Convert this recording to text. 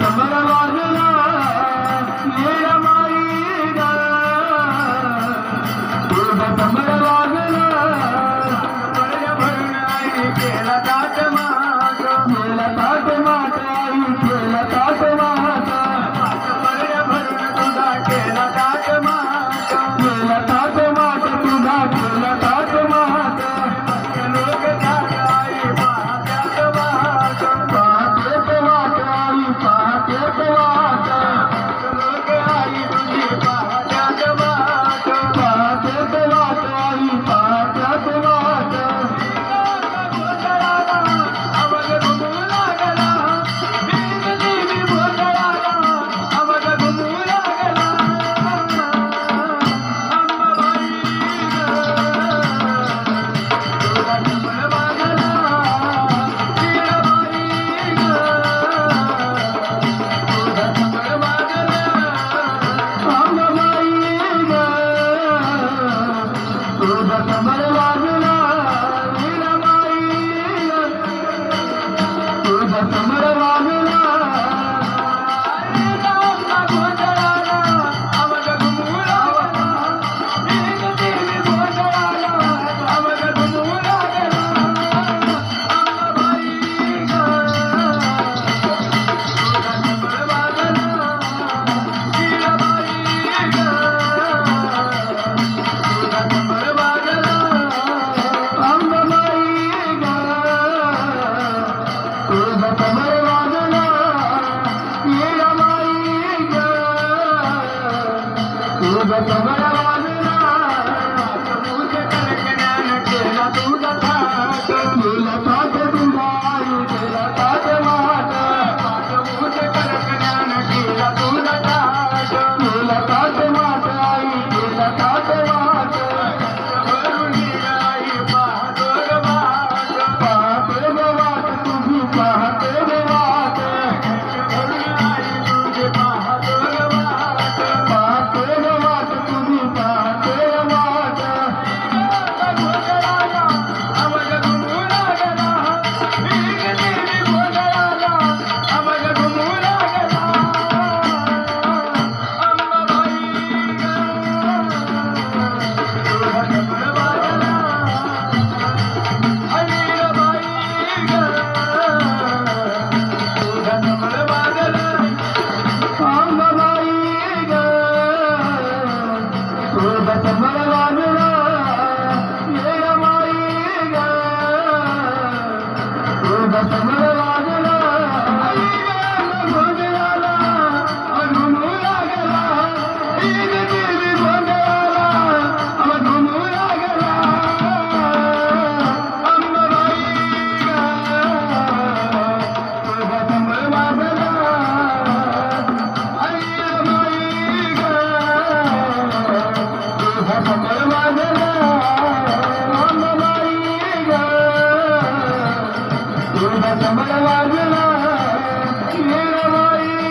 समर वाजला আমার तुझा समर वाजला तुझा चपळ چمل وارا ڪيئن ماري